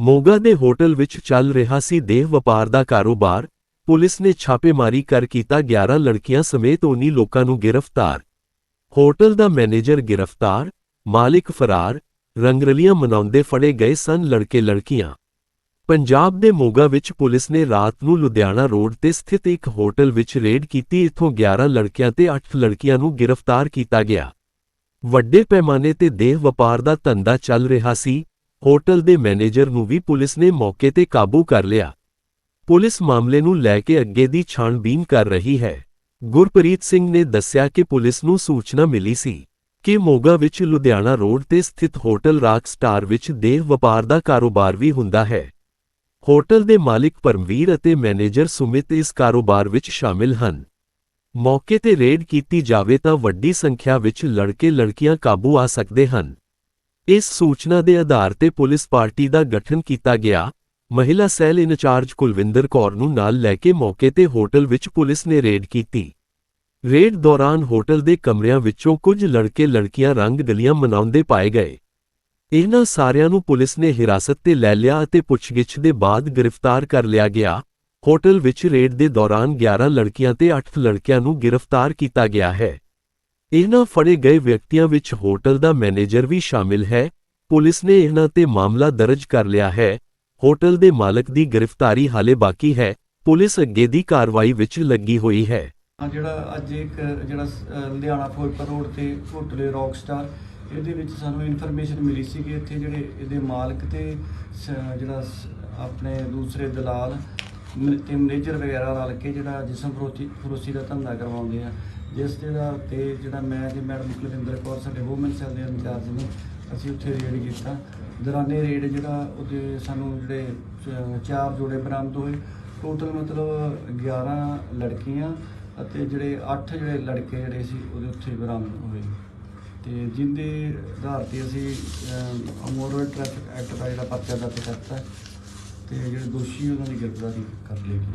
ਮੋਗਾ ਦੇ ਹੋਟਲ ਵਿੱਚ ਚੱਲ ਰਿਹਾ ਸੀ ਦੇਹ ਵਪਾਰ ਦਾ ਕਾਰੋਬਾਰ। ਪੁਲਿਸ ਨੇ ਛਾਪੇਮਾਰੀ ਕਰ ਕੀਤਾ। 11 ਲੜਕੀਆਂ ਸਮੇਤ 19 ਲੋਕਾਂ ਨੂੰ ਗ੍ਰਿਫਤਾਰ। ਹੋਟਲ ਦਾ ਮੈਨੇਜਰ ਗ੍ਰਿਫਤਾਰ, ਮਾਲਿਕ ਫਰਾਰ, ਰੰਗਰਲੀਆਂ ਮਨਾਉਂਦੇ ਫੜੇ ਗਏ ਸਨ ਲੜਕੇ ਲੜਕੀਆਂ ਪੰਜਾਬ ਦੇ ਮੋਗਾ ਵਿੱਚ ਪੁਲਿਸ ਨੇ ਰਾਤ ਨੂੰ ਲੁਧਿਆਣਾ ਰੋਡ ਤੇ ਸਥਿਤ ਇੱਕ ਹੋਟਲ ਵਿੱਚ ਰੇਡ ਕੀਤੀ। ਇੱਥੋਂ 11 ਲੜਕਿਆਂ ਤੇ 8 ਲੜਕੀਆਂ ਨੂੰ ਗ੍ਰਿਫਤਾਰ ਕੀਤਾ ਗਿਆ। ਵੱਡੇ ਪੈਮਾਨੇ ਤੇ ਦੇਹ ਵਪਾਰ ਦਾ ਧੰਦਾ ਚੱਲ ਰਿਹਾ ਸੀ, ਹੋਟਲ ਦੇ ਮੈਨੇਜਰ ਨੂੰ ਵੀ ਪੁਲਿਸ ਨੇ ਮੌਕੇ ਤੇ ਕਾਬੂ ਕਰ ਲਿਆ। ਪੁਲਿਸ ਮਾਮਲੇ ਨੂੰ ਲੈ ਕੇ ਅੱਗੇ ਦੀ ਛਾਣਬੀਨ ਕਰ ਰਹੀ ਹੈ। ਗੁਰਪ੍ਰੀਤ ਸਿੰਘ ਨੇ ਦੱਸਿਆ ਕਿ ਪੁਲਿਸ ਨੂੰ ਸੂਚਨਾ ਮਿਲੀ ਸੀ ਕਿ ਮੋਗਾ ਵਿੱਚ ਲੁਧਿਆਣਾ ਰੋਡ ਤੇ ਸਥਿਤ ਹੋਟਲ ਰਾਕ ਸਟਾਰ ਵਿੱਚ ਦੇਹ ਵਪਾਰ ਦਾ ਕਾਰੋਬਾਰ ਵੀ ਹੁੰਦਾ ਹੈ। ਹੋਟਲ ਦੇ ਮਾਲਿਕ ਪਰਮਵੀਰ ਅਤੇ ਮੈਨੇਜਰ ਸੁਮਿਤ ਇਸ ਕਾਰੋਬਾਰ ਵਿੱਚ ਸ਼ਾਮਿਲ ਹਨ। ਮੌਕੇ ਤੇ ਰੇਡ ਕੀਤੀ ਜਾਵੇ ਤਾਂ ਵੱਡੀ ਸੰਖਿਆ ਵਿੱਚ ਲੜਕੇ ਲੜਕੀਆਂ ਕਾਬੂ ਆ ਸਕਦੇ ਹਨ। ਇਸ ਸੂਚਨਾ ਦੇ ਆਧਾਰ ਤੇ ਪੁਲਿਸ ਪਾਰਟੀ ਦਾ ਗਠਨ ਕੀਤਾ ਗਿਆ। ਮਹਿਲਾ ਸੈੱਲ ਇੰਚਾਰਜ ਕੁਲਵਿੰਦਰ ਕੌਰ ਨੂੰ ਨਾਲ ਲੈ ਕੇ ਮੌਕੇ ਤੇ ਹੋਟਲ ਵਿੱਚ ਪੁਲਿਸ ਨੇ ਰੇਡ ਕੀਤੀ। ਰੇਡ ਦੌਰਾਨ ਹੋਟਲ ਦੇ ਕਮਰਿਆਂ ਵਿੱਚੋਂ ਕੁਝ ਲੜਕੇ ਲੜਕੀਆਂ ਰੰਗ ਗਲੀਆਂ ਮਨਾਉਂਦੇ ਪਾਏ ਗਏ। ਇਹਨਾਂ ਸਾਰਿਆਂ ਨੂੰ ਪੁਲਿਸ ਨੇ ਹਿਰਾਸਤ ਤੇ ਲੈ ਲਿਆ ਅਤੇ ਪੁੱਛਗਿੱਛ ਦੇ ਬਾਅਦ ਗ੍ਰਿਫਤਾਰ ਕਰ ਲਿਆ ਗਿਆ। ਹੋਟਲ ਵਿੱਚ ਰੇਡ ਦੇ ਦੌਰਾਨ 11 ਲੜਕੀਆਂ ਤੇ 8 ਲੜਕਿਆਂ ਨੂੰ ਗ੍ਰਿਫਤਾਰ ਕੀਤਾ ਗਿਆ ਹੈ। ਇਹਨਾਂ ਫੜੇ ਗਏ ਵਿਅਕਤੀਆਂ ਵਿੱਚ ਹੋਟਲ ਦਾ ਮੈਨੇਜਰ ਵੀ ਸ਼ਾਮਿਲ ਹੈ। ਪੁਲਿਸ ਨੇ ਇਹਨਾਂ ਤੇ ਮਾਮਲਾ ਦਰਜ ਕਰ ਲਿਆ ਹੈ। ਹੋਟਲ ਦੇ ਮਾਲਕ ਦੀ ਗ੍ਰਿਫਤਾਰੀ ਹਾਲੇ ਬਾਕੀ ਹੈ। ਪੁਲਿਸ ਅੱਗੇ ਦੀ ਕਾਰਵਾਈ ਵਿੱਚ ਲੱਗੀ ਹੋਈ ਹੈ। ਹਾਂ, ਜਿਹੜਾ ਅੱਜ ਇੱਕ, ਜਿਹੜਾ ਸ- ਲੁਧਿਆਣਾ ਫਿਰੋਜ਼ਪੁਰ ਰੋਡ ਤੇ ਹੋਟਲ ਰੌਕ ਸਟਾਰ, ਇਹਦੇ ਵਿੱਚ ਸਾਨੂੰ ਇਨਫੋਰਮੇਸ਼ਨ ਮਿਲੀ ਸੀ ਕਿ ਇੱਥੇ ਜਿਹੜੇ ਇਹਦੇ ਮਾਲਕ ਤੇ, ਸ- ਜਿਹੜਾ ਸ- ਆਪਣੇ ਦੂਸਰੇ ਦਲਾਲ ਮ- ਤੇ ਮੈਨੇਜਰ ਵਗੈਰਾ ਰਲ ਕੇ ਜਿਹੜਾ ਜਿਸਮ ਫਰੋਚੀ, ਫਰੋਸੀ ਦਾ ਧੰਦਾ ਕਰਵਾਉਂਦੇ ਆ, ਜਿਸ ਦੇ ਆਧਾਰ ਤੇ ਜਿਹੜਾ ਮੈਂ ਤੇ ਮੈਡਮ ਕੁਲਵਿੰਦਰ ਕੌਰ ਸਾਡੇ ਵੂਮਨ ਸੈੱਲ ਦੇ ਇੰਚਾਰਜ ਨੇ, ਅਸੀਂ ਉੱਥੇ ਰੇਡ ਕੀਤਾ। ਦੌਰਾਨੇ ਰੇਡ ਜਿਹੜਾ ਉਹਦੇ ਸਾਨੂੰ ਜਿਹੜੇ ਚ- ਚਾਰ ਜੋੜੇ ਬਰਾਮਦ ਹੋਏ। ਟੋਟਲ ਮਤਲਬ 11 ਲੜਕੀਆਂ ਅਤੇ ਜਿਹੜੇ 8 ਜਿਹੜੇ ਲੜਕੇ ਜਿਹੜੇ ਸੀ, ਉਹਦੇ ਉੱਥੇ ਬਰਾਮਦ ਹੋਏ। ਤੇ ਜਿਹਦੇ ਆਧਾਰ ਤੇ ਅਸੀਂ ਮੋਟਰ ਟ੍ਰੈਫਿਕ ਐਕਟ ਦਾ ਜਿਹੜਾ ਪਰਚਾ ਦਰਜ ਕਰਤਾ ਤੇ ਜਿਹੜੇ ਦੋਸ਼ੀ ਉਹਨਾਂ ਦੀ ਗ੍ਰਿਫਤਾਰੀ ਕਰ ਲਈ ਗਈ।